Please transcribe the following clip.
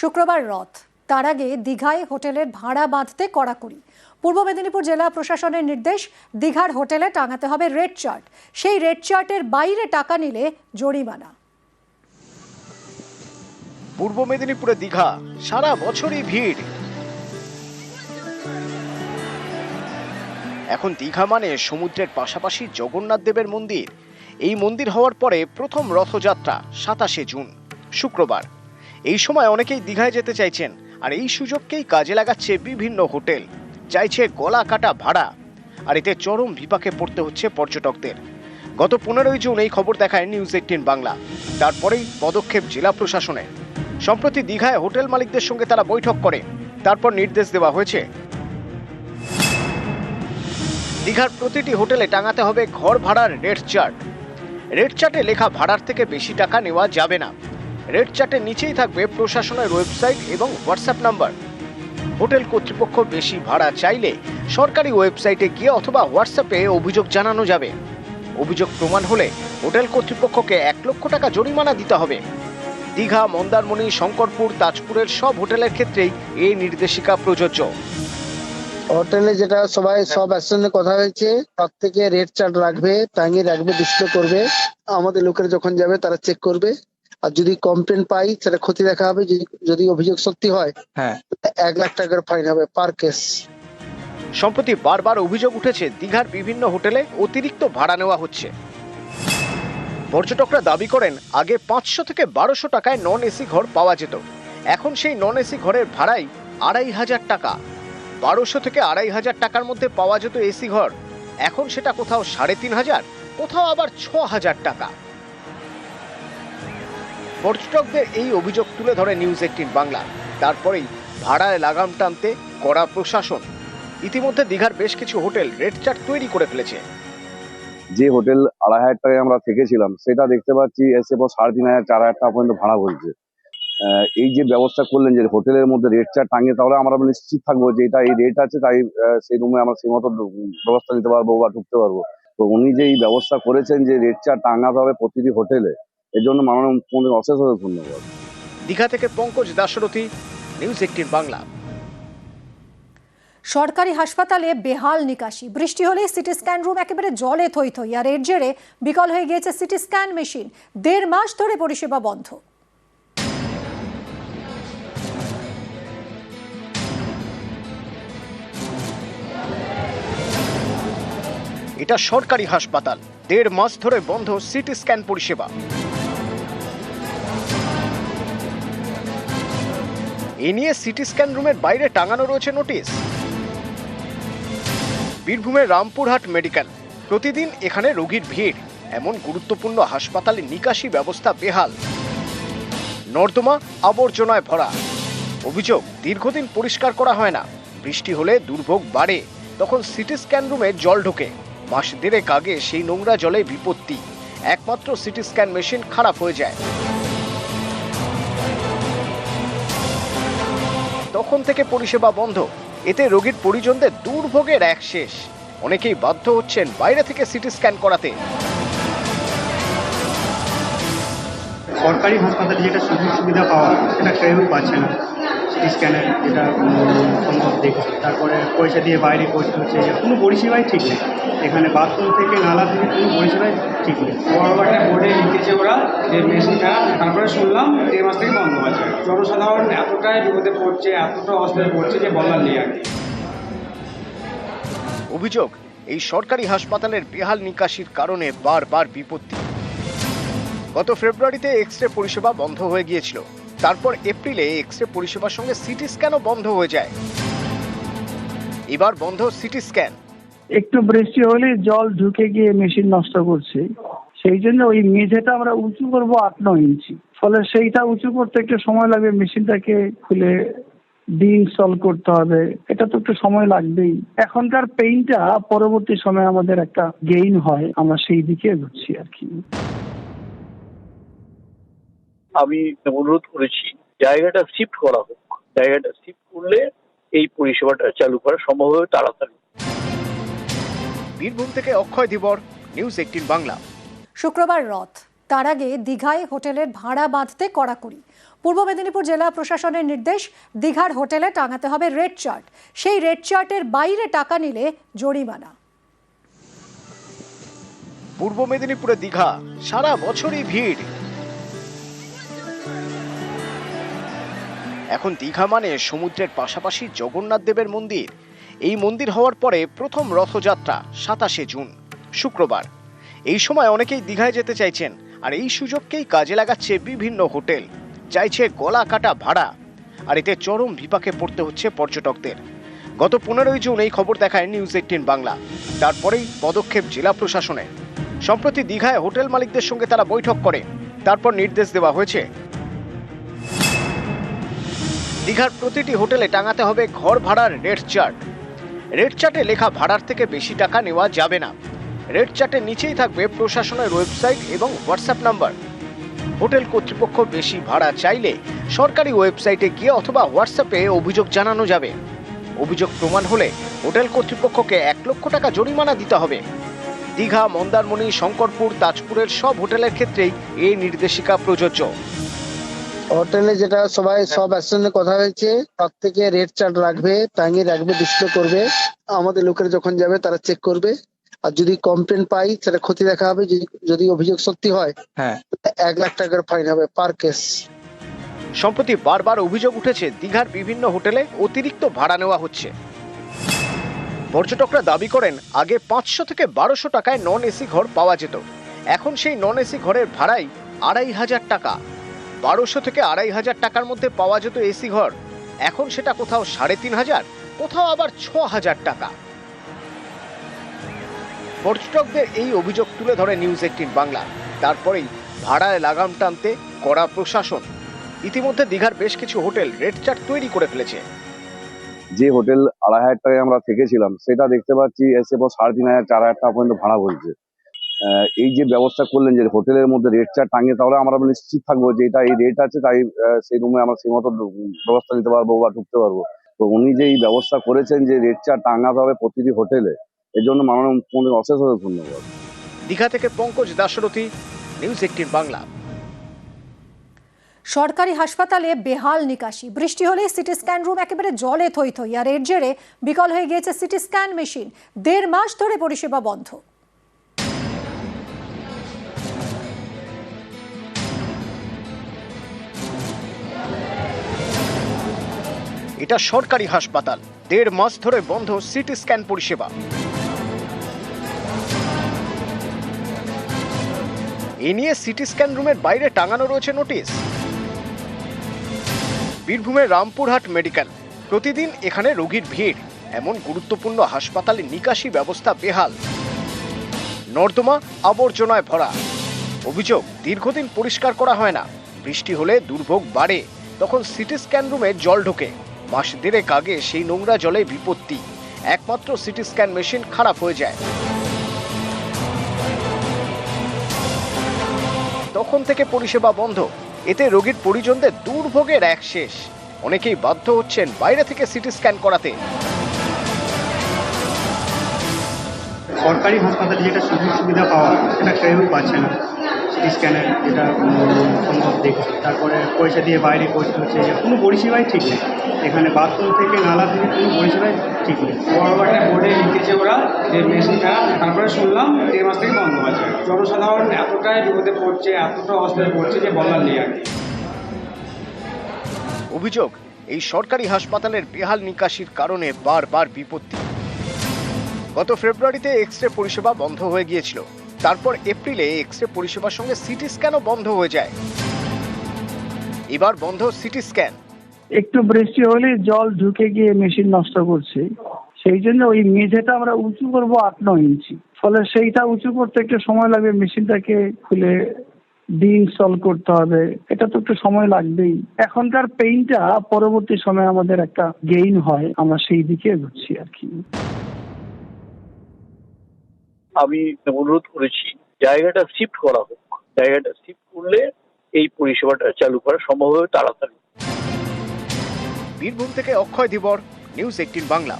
শুক্রবার রথ। তার আগে দীঘায় হোটেলের ভাড়া বাঁধতে কড়াকড়ি। পূর্ব মেদিনীপুর জেলা প্রশাসনের নির্দেশ, দীঘার হোটেলে টাঙাতে হবে রেড চার্ট। সেই রেড চার্টের বাইরে টাকা নিলে জরিমানা। পূর্ব মেদিনীপুরে দীঘা, সারা বছরই ভিড়। এখন দীঘা মানে সমুদ্রের পাশাপাশি জগন্নাথ দেবের মন্দির। এই মন্দির হওয়ার পরে প্রথম রথযাত্রা সাতাশে জুন, শুক্রবার। এই সময় অনেকেই দীঘায় যেতে চাইছেন, আর এই সুযোগকেই কাজে লাগাচ্ছে বিভিন্ন হোটেল। চাইছে গলা কাটা ভাড়া, আর এতে চরম বিপাকে পড়তে হচ্ছে পর্যটকদের। গত পনেরোই জুন এই খবর দেখায় নিউজ এইটিন বাংলা। তারপরেই পদক্ষেপ জেলা প্রশাসনের। সম্প্রতি দীঘায় হোটেল মালিকদের সঙ্গে তারা বৈঠক করে। তারপর নির্দেশ দেওয়া হয়েছে। দীঘার প্রতিটি হোটেলে টাঙাতে হবে ঘর ভাড়ার রেট চার্ট। রেট চার্টে লেখা ভাড়ার থেকে বেশি টাকা নেওয়া যাবে না। রেট চার্টের নিচেই থাকবে প্রশাসনের ওয়েবসাইট এবং হোয়াটসঅ্যাপ নাম্বার। হোটেল কর্তৃপক্ষ বেশি ভাড়া চাইলে সরকারি ওয়েবসাইটে গিয়ে অথবা হোয়াটসঅ্যাপে অভিযোগ জানানো যাবে। অভিযোগ প্রমাণ হলে হোটেল কর্তৃপক্ষকে এক লক্ষ টাকা জরিমানা দিতে হবে। দীঘা মন্দারমণি শঙ্করপুর তাজপুরের সব হোটেলের ক্ষেত্রেই এই নির্দেশিকা প্রযোজ্য। হোটেলে যেটা সবাই সব একসঙ্গে কথা হয়েছে তার থেকে রেট চার্ট রাখবে টাঙিয়ে রাখবে ডিসপ্লে করবে। আমাদের লোকেরা যখন যাবে তারা চেক করবে। আর যদি কমপ্লেন পাই তাহলে ক্ষতি দেখা হবে। যদি যদি অভিযোগ সত্যি হয় হ্যাঁ। এক লাখ টাকার ফাইন হবে পার কেস সম্প্রতি বারবার অভিযোগ উঠেছে দীঘার বিভিন্ন হোটেলে অতিরিক্ত ভাড়া নেওয়া হচ্ছে। পর্যটকরা দাবি করেন আগে পাঁচশো থেকে বারোশো টাকায় নন এসি ঘর পাওয়া যেত। এখন সেই নন এসি ঘরের ভাড়াই আড়াই হাজার টাকা। বারোশো থেকে আড়াই হাজার টাকার মধ্যে পাওয়া যেত এসি ঘর। এখন সেটা কোথাও সাড়ে তিন হাজার কোথাও আবার ছ হাজার টাকা। পর্যটকদের এই অভিযোগ তুলে ধরে নিউজ এইটিন বাংলা। তারপরেই ভাড়ায় লাগাম টানতে কড়া প্রশাসন। ইতিমধ্যে দীঘার বেশ কিছু হোটেল রেড চার্ট তৈরি করে ফেলেছে। যে হোটেল আড়াই হাজার টাকায় আমরা থেকেছিলাম, সেটা দেখতে পাচ্ছি এসে পর সাড়ে তিন হাজার, চার হাজার টাকা পর্যন্ত ভাড়া বলছে। এই যে ব্যবস্থা করলেন যে হোটেলের মধ্যে রেট চার্ট টাঙিয়ে, তাহলে আমরা নিশ্চিত থাকব যে এটা এই রেট আছে, তাই সেই রুমে আমরা সেই মতো ব্যবস্থা নিতে পারব বা ঢুকতে পারব। তো উনি যে এই ব্যবস্থা করেছেন যে রেট চার্ট টাঙাতে হবে প্রতিটি হোটেলে এর জন্য মাননীয় মুখ্যমন্ত্রী অশেষ অশেষ ধন্যবাদ। দীঘা থেকে পঙ্কজ দাশরথী নিউজ এইটিন বাংলা। সরকারি হাসপাতালে বেহাল নিকাশি। বৃষ্টি হলে সিটি স্ক্যান রুম একেবারে জলে থই থই আর এর জেরে বিকল হয়ে গিয়েছে সিটি স্ক্যান মেশিন। দেড় মাস ধরে পরিষেবা বন্ধ। এটা সরকারি হাসপাতাল। দেড় মাস ধরে বন্ধ সিটি স্ক্যান পরিষেবা। এ নিয়ে সিটি স্ক্যান রুমের বাইরে টাঙানো রয়েছে নোটিশ। বীরভূমের রামপুরহাট মেডিকেল। প্রতিদিন এখানে রোগীর ভিড়। এমন গুরুত্বপূর্ণ হাসপাতালে নিকাশি ব্যবস্থা বেহাল। নর্দমা আবর্জনায় ভরা। অভিযোগ, দীর্ঘদিন পরিষ্কার করা হয় না। বৃষ্টি হলে দুর্ভোগ বাড়ে। তখন সিটি স্ক্যান রুমে জল ঢোকে। মাস দেড়েক আগে সেই নোংরা জলে বিপত্তি। একমাত্র সিটি স্ক্যান মেশিন খারাপ হয়ে যায়। তখন থেকে পরিষেবা বন্ধ। এতে রোগীর পরিজনদের দুর্ভোগের এক শেষ। অনেকেই বাধ্য হচ্ছেন বাইরে থেকে সিটি স্ক্যান করাতে। সরকারি হাসপাতালে যেটা সুযোগ সুবিধা পাওয়া সেটা কেউ পাচ্ছে না। সিটি স্ক্যানের যেটা সম্ভব দেখছি। তারপরে পয়সা দিয়ে বাইরে করতে হচ্ছে। যে কোনো পরিষেবাই ঠিক নেই। এখানে বাথরুম থেকে নালা থেকে কোনো পরিষেবাই ঠিক নেই। বড় একটা বোর্ডে লিখেছে ওরা যে মেশিনটা তারপরে শুনলাম এই মাস থেকে বন্ধ আছে। জনসাধারণ এতটাই বিপদে পড়ছে এতটা অবস্থায় পড়ছে যে বলার নেই আর কি। অভিযোগ এই সরকারি হাসপাতালের বেহাল নিকাশির কারণে বারবার বিপত্তি। গত ফেব্রুয়ারিতে এক্স রে পরিষেবা বন্ধ হয়ে গিয়েছিল। তারপর এপ্রিলে এক্স রে পরিষেবার সঙ্গে সিটি স্ক্যানও বন্ধ হয়ে যায়। এবার বন্ধ সিটি স্ক্যান। একটু বৃষ্টি হলে জল ঢুকে গিয়ে মেশিন নষ্ট করছে। সেই জন্য ওই মেঝেটা আমরা উঁচু করব আট, নয় ইঞ্চি। ফলে সেইটা উঁচু করতে একটু সময় লাগবে, মেশিনটাকে খুলে ইনস্টল করতে হবে। এটা তো একটু সময় লাগবেই। এখনকার পেইনটা পরবর্তী সময়ে আমাদের একটা গেইন হয়। আমরা সেই দিকে ঘুরছি আর কি। আমি অনুরোধ করেছি জায়গাটা শিফট করা হোক। জায়গাটা শিফট করলে এই পরিষেবাটা চালু করা সম্ভব হবে তাড়াতাড়ি। বীরভূম থেকে অক্ষয় দিবর নিউজ এইটিন বাংলা। শুক্রবার রথ। তার আগে দীঘায় হোটেলের ভাড়া বাঁধতে কড়াকড়ি। পূর্ব মেদিনীপুর জেলা প্রশাসনের নির্দেশ দীঘার হোটেলে টাঙাতে হবে রেড চার্ট। সেই রেড চার্টের বাইরে টাকা নিলে জরিমানা। পূর্ব মেদিনীপুরে দীঘা। সারা বছরই ভিড়। এখন দীঘা মানে সমুদ্রের পাশাপাশি জগন্নাথ দেবের মন্দির। এই মন্দির হওয়ার পরে প্রথম রথযাত্রা, সাতাশে জুন, শুক্রবার। এই সময় অনেকেই দীঘায় যেতে চাইছেন, আর এই সুযোগকেই কাজে লাগাচ্ছে বিভিন্ন হোটেল। চাইছে গলা কাটা ভাড়া, আর এতে চরম বিপাকে পড়তে হচ্ছে পর্যটকদের। গত পনেরোই জুন এই খবর দেখায় নিউজ এইটিন বাংলা। তারপরেই পদক্ষেপ জেলা প্রশাসনের। সম্প্রতি দীঘায় হোটেল মালিকদের সঙ্গে তারা বৈঠক করে। তারপর নির্দেশ দেওয়া হয়েছে দীঘার প্রতিটি হোটেলে টাঙাতে হবে ঘর ভাড়ার রেট চার্ট। রেট চার্টে লেখা ভাড়ার থেকে বেশি টাকা নেওয়া যাবে না। রেড চার্টের নিচেই থাকবে প্রশাসনের ওয়েবসাইট এবং হোয়াটসঅ্যাপ নাম্বার। হোটেল কর্তৃপক্ষ বেশি ভাড়া চাইলে সরকারি ওয়েবসাইটে গিয়ে অথবা হোয়াটসঅ্যাপে অভিযোগ জানানো যাবে। অভিযোগ প্রমাণ হলে হোটেল কর্তৃপক্ষকে এক লক্ষ টাকা জরিমানা দিতে হবে। দীঘা, মন্দারমণি, শঙ্করপুর, তাজপুরের সব হোটেলের ক্ষেত্রেই এই নির্দেশিকা প্রযোজ্য। হোটেলে যেটা সবাই সব অ্যাসোসিয়েশনে কথা হয়েছে তার থেকে রেড চার্ট রাখবে টাঙিয়ে রাখবে ডিসপ্লে করবে। আমাদের লোকেরা যখন যাবে তারা চেক করবে। আর যদি কমপ্লেন পাই সেটা ক্ষতি দেখা হবে। যদি যদি অভিযোগ সত্যি হয় হ্যাঁ। এক লাখ টাকার ফাইন হবে পার কেস সম্প্রতি বারবার অভিযোগ উঠেছে দীঘার বিভিন্ন হোটেলে অতিরিক্ত ভাড়া নেওয়া হচ্ছে। পর্যটকরা দাবি করেন আগে পাঁচশো থেকে বারোশো টাকায় নন এসি ঘর পাওয়া যেত। এখন সেই নন এসি ঘরের ভাড়াই আড়াই হাজার টাকা। বারোশো থেকে আড়াই হাজার টাকার মধ্যে পাওয়া যেত এসি ঘর। এখন সেটা কোথাও সাড়ে তিন হাজার, কোথাও আবার ছ হাজার টাকা। পর্যটকদের এই অভিযোগ তুলে ধরে নিউজ এইটিন বাংলা। তারপরেই ভাড়ায় লাগাম টানতে কড়া প্রশাসন। ইতিমধ্যে দীঘার বেশ কিছু হোটেল রেড চার্ট তৈরি করে ফেলেছে। যে হোটেল আড়াই হাজার টাকায় আমরা থেকেছিলাম, সেটা দেখতে পাচ্ছি এসে পর সাড়ে তিন হাজার, চার হাজার টাকা পর্যন্ত ভাড়া বলছে এই যে ব্যবস্থা করলেন যে হোটেলের মধ্যে রেট চার্ট টাঙিয়ে তাহলে আমরা নিশ্চিত থাকব যে এটা এই রেট আছে তাই সেই রুমে আমরা সেই মতো ব্যবস্থা নিতে পারব বা ঢুকতে পারব। তো উনি যে এই ব্যবস্থা করেছেন যে রেট চার্ট টাঙাতে হবে প্রতিটি হোটেলে এর জন্য মাননীয় মুখ্যমন্ত্রী অশেষ অশেষ ধন্যবাদ। দীঘা থেকে পঙ্কজ দাশরথী নিউজ এইটিন বাংলা। সরকারি হাসপাতালে বেহাল নিকাশি। বৃষ্টি হলে সিটি স্ক্যান রুম একেবারে জলে থই থই আর এর জেরে বিকল হয়ে গিয়েছে সিটি স্ক্যান মেশিন। দেড় মাস ধরে পরিষেবা বন্ধ। এটা সরকারি হাসপাতাল। দেড় মাস ধরে বন্ধ সিটি স্ক্যান পরিষেবা। এ নিয়ে সিটি স্ক্যান রুমের বাইরে টাঙানো রয়েছে নোটিশ। বীরভূমের রামপুরহাট মেডিকেল। প্রতিদিন এখানে রোগীর ভিড়। এমন গুরুত্বপূর্ণ হাসপাতালে নিকাশি ব্যবস্থা বেহাল। নর্দমা আবর্জনায় ভরা। অভিযোগ, দীর্ঘদিন পরিষ্কার করা হয় না। বৃষ্টি হলে দুর্ভোগ বাড়ে। তখন সিটি স্ক্যান রুমে জল ঢোকে। মাস দেড়েক আগে সেই নোংরা জলে বিপত্তি। একমাত্র সিটি স্ক্যান মেশিন খারাপ হয়ে যায়। তখন থেকে পরিষেবা বন্ধ। এতে রোগীর পরিজনদের দুর্ভোগের এক শেষ। অনেকেই বাধ্য হচ্ছেন বাইরে থেকে সিটি স্ক্যান করাতে। সরকারি হাসপাতালে যেটা সুযোগ সুবিধা পাওয়া সেটা কেউই পাচ্ছে না। সিটি স্ক্যানের যেটা সম্ভব দেখছি। তারপরে পয়সা দিয়ে বাইরে করতে হচ্ছে যে কোনো পরিষেবাই ঠিক নেই। এখানে বাথরুম থেকে নালা থেকে কোনো পরিষেবাই ঠিক নেই। বড় একটা বোর্ডে লিখেছে ওরা যে মেশিন খারাপ তারপরে শুনলাম দেড় মাস থেকে বন্ধ আছে। জনসাধারণ এতটাই বিপদে পড়ছে এতটা অবস্থায় পড়ছে যে বলার নেই আর কি। অভিযোগ এই সরকারি হাসপাতালের বেহাল নিকাশির কারণে বারবার বিপত্তি। গত ফেব্রুয়ারিতে এক্স রে পরিষেবা বন্ধ হয়ে গিয়েছিল। তারপর এপ্রিলে এক্স রে পরিষেবার সঙ্গে সিটি স্ক্যানও বন্ধ হয়ে যায়। এবার বন্ধ সিটি স্ক্যান। একটু বৃষ্টি হলে জল ঢুকে গিয়ে মেশিন নষ্ট করছে। সেই জন্য ওই মেঝেটা আমরা উঁচু করব আট, নয় ইঞ্চি। ফলে সেইটা উঁচু করতে একটু সময় লাগবে, মেশিনটাকে খুলে ইনস্টল করতে হবে। এটা তো একটু সময় লাগবেই। এখনকার পেইনটা পরবর্তী সময়ে আমাদের একটা গেইন হয়। আমরা সেই দিকে এগোচ্ছি আর কি। আমি অনুরোধ করেছি, জায়গাটা শিফট করা হোক। জায়গাটা শিফট করলে এই পরিষেবাটা চালু করা সম্ভব হবে তাড়াতাড়ি। বীরভূম থেকে অক্ষয় ধীবর নিউজ এইটিন বাংলা।